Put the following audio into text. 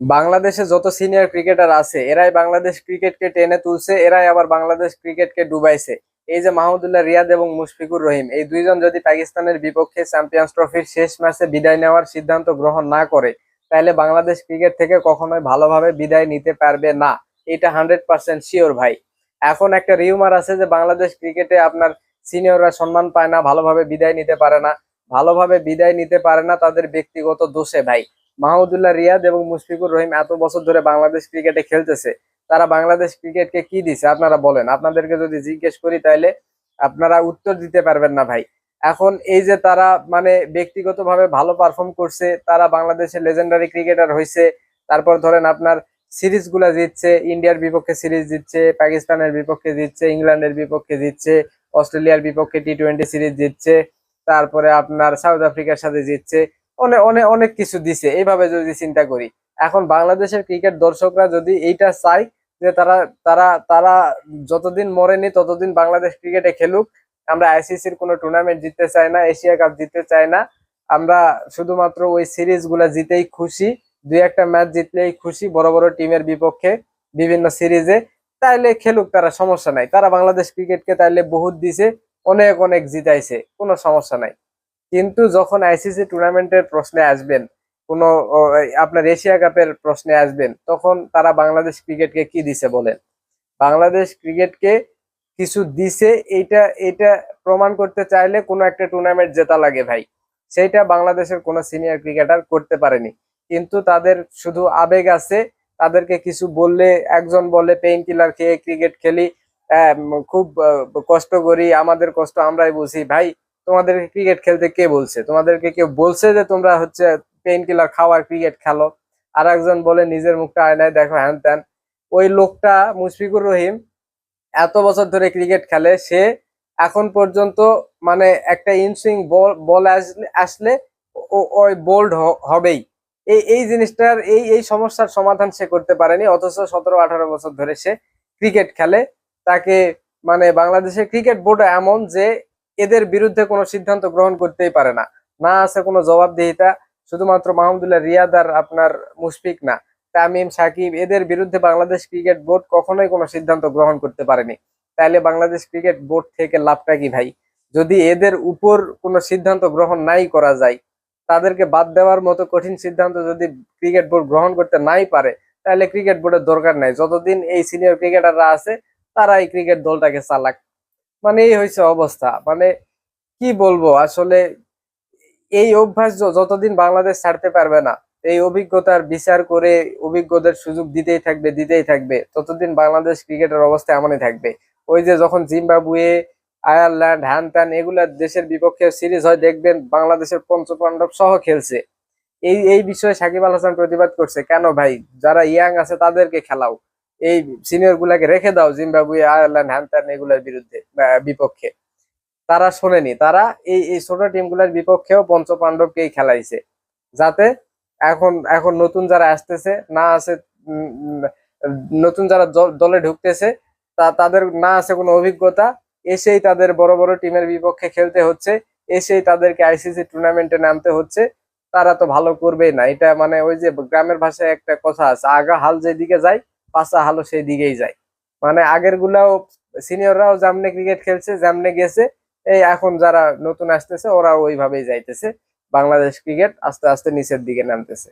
বাংলাদেশে যত senior cricketer আছে, এরাই বাংলাদেশ ক্রিকেটকে টেনে তুলছে, এরাই আবার বাংলাদেশ ক্রিকেটকে ডুবাইছে। এই যে মাহমুদুল্লাহ রিয়াদ এবং মুশফিকুর রহিম, এই দুইজন যদি পাকিস্তানের বিপক্ষে চ্যাম্পিয়ন্স ট্রফির শেষ ম্যাচে বিদায় নেওয়ার সিদ্ধান্ত গ্রহণ না করে, তাহলে বাংলাদেশ ক্রিকেট থেকে কখনোই ভালোভাবে বিদায় নিতে পারবে না। এটা হান্ড্রেড পার্সেন্ট শিওর ভাই। এখন একটা রিউমার আছে যে বাংলাদেশ ক্রিকেটে আপনার সিনিয়ররা সম্মান পায় না, ভালোভাবে বিদায় নিতে পারে না। ভালোভাবে বিদায় নিতে পারে না, তাদের ব্যক্তিগত দোষে ভাই। মাহমুদুল্লাহ রিয়াদ এবং মুশফিকুর রহিম এত বছর ধরে বাংলাদেশ ক্রিকেটে খেলতেছে, তারা বাংলাদেশ ক্রিকেটকে কি দিছে আপনারা বলেন। আপনাদেরকে যদি জিজ্ঞেস করি তাইলে আপনারা উত্তর দিতে পারবেন না ভাই। এখন এই যে তারা মানে ব্যক্তিগতভাবে ভালো পারফর্ম করছে, তারা বাংলাদেশের লেজেন্ডারি ক্রিকেটার হয়েছে তারপর ধরেন আপনার সিরিজগুলা জিতছে, ইন্ডিয়ার বিপক্ষে সিরিজ জিতছে, পাকিস্তানের বিপক্ষে জিতছে, ইংল্যান্ডের বিপক্ষে জিতছে, অস্ট্রেলিয়ার বিপক্ষে টি টোয়েন্টি সিরিজ জিতছে, তারপরে আপনার সাউথ আফ্রিকার সাথে জিতছে। অনেক অনেক অনেক কিছু দিছে, এইভাবে যদি চিন্তা করি। এখন বাংলাদেশের ক্রিকেট দর্শকরা যদি এইটা চায় যে তারা তারা তারা যতদিন মরেনি ততদিন বাংলাদেশ ক্রিকেটে খেলুক, আমরা আইসিসির কোনো টুর্নামেন্ট জিততে চাই না, এশিয়া কাপ জিততে চাই না, আমরা শুধুমাত্র ওই সিরিজগুলা জিতেই খুশি, দুই একটা ম্যাচ জিতলেই খুশি, বড় বড় টিমের বিপক্ষে বিভিন্ন সিরিজে, তাইলে খেলুক তারা, সমস্যা নাই। তারা বাংলাদেশ ক্রিকেটকে তাইলে বহুত দিছে, অনেক অনেক জিতাইছে, কোনো সমস্যা নাই। কিন্তু যখন আইসিসি টুর্নামেন্টের প্রশ্নে আসবেন, কোনো আপনার এশিয়া কাপের প্রশ্নে আসবেন, তখন তারা বাংলাদেশ ক্রিকেটকে কি দিছে বলেন? বাংলাদেশ ক্রিকেটকে কিছু দিছে, এইটা এটা প্রমাণ করতে চাইলে কোনো একটা টুর্নামেন্ট জেতা লাগে ভাই। সেইটা বাংলাদেশের কোনো সিনিয়র ক্রিকেটার করতে পারেনি। কিন্তু তাদের শুধু আবেগ আছে, তাদেরকে কিছু বললে, একজন বলে পেইন কিলার খেয়ে ক্রিকেট খেলি খুব কষ্ট করি, আমাদের কষ্ট আমরাই বুঝি। ভাই তোমাদেরকে ক্রিকেট খেলতে কে বলছে? তোমাদেরকে কেউ বলছে যে তোমরা হচ্ছে পেইন কিলার খাওয়ার ক্রিকেট খেলো। আর একজন বলে, নিজের মুখটা আয়নায় দেখো, হ্যান ত্যান। ওই লোকটা মুশফিকুর রহিম এত বছর ধরে ক্রিকেট খেলে, সে এখন পর্যন্ত মানে একটা ইনসুইং বল বল আসলে ওই বোল্ড হবেই। এই এই জিনিসটার, এই এই সমস্যার সমাধান সে করতে পারেনি, অথচ সতেরো, আঠারো বছর ধরে সে ক্রিকেট খেলে। তাকে মানে বাংলাদেশের ক্রিকেট বোর্ড এমন যে এদের বিরুদ্ধে কোনো সিদ্ধান্ত গ্রহণ করতেই পারে না। না আছে কোনো জবাবদিহিতা, শুধুমাত্র মাহমুদুল্লাহ রিয়াদ আর আপনার মুশফিক না। তামিম, সাকিব, এদের বিরুদ্ধে বাংলাদেশ ক্রিকেট বোর্ড কখনোই কোনো সিদ্ধান্ত গ্রহণ করতে পারেনি। তাইলে বাংলাদেশ ক্রিকেট বোর্ড থেকে লাভটা কি ভাই? যদি এদের উপর কোনো সিদ্ধান্ত গ্রহণ নাই করা যায়, তাদেরকে বাদ দেওয়ার মতো কঠিন সিদ্ধান্ত যদি ক্রিকেট বোর্ড গ্রহণ করতে নাই পারে তাহলে ক্রিকেট বোর্ডের দরকার নাই। যতদিন এই সিনিয়র ক্রিকেটাররা আছে তারা এই ক্রিকেট দলটাকে চালাক। মানে এই হয়েছে অবস্থা। মানে কি বলব, আসলে এই অভ্যাস যতদিন বাংলাদেশ ছাড়তে পারবে না, এই অভিজ্ঞতার বিচার করে অভিজ্ঞদের সুযোগ দিতেই থাকবে দিতেই থাকবে। ততদিন বাংলাদেশ ক্রিকেটের অবস্থা এমনই থাকবে। ওই যে যখন জিম্বাবুয়ে, আয়ারল্যান্ড হ্যান ত্যান এগুলা দেশের বিপক্ষে সিরিজ হয়, দেখবেন বাংলাদেশের পঞ্চপাণ্ডব সহ খেলছে। এই এই বিষয়ে সাকিব আল হাসান প্রতিবাদ করছে, কেন ভাই? যারা ইয়াং আছে তাদেরকে খেলাও। এই সিনিয়র গুলাকে রেখে দাও জিম্বাবুয়ে, আয়ারল্যান্ড হ্যান ত্যান এগুলার বিরুদ্ধে বিপক্ষে। তারা শোনেনি। তারা এই এই ছোট টিমগুলোর বিপক্ষেও পঞ্চ পাণ্ডবকেই খেলাইছে। যাতে এখন এখন নতুন যারা আসতেছে, না আছে নতুন যারা দলে ঢুকতেছে, তা, তাদের না আছে কোনো অভিজ্ঞতা, এসেই তাদের বড় বড় টিমের বিপক্ষে খেলতে হচ্ছে, এসেই তাদেরকে আইসিসি টুর্নামেন্টে নামতে হচ্ছে। তারা তো ভালো করবেই না। এটা মানে ওই যে গ্রামের ভাষায় একটা কথা আছে, আগা হাল যেদিকে যায় পাঁচা হালো সেই দিকেই যায়। মানে আগের গুলাও সিনিয়ররাও জামনে ক্রিকেট খেলছে জামনে গেছে, এই এখন যারা নতুন আসতেছে ওরা ওইভাবেই যাইতেছে। বাংলাদেশ ক্রিকেট আস্তে আস্তে নিচের দিকে নামতেছে।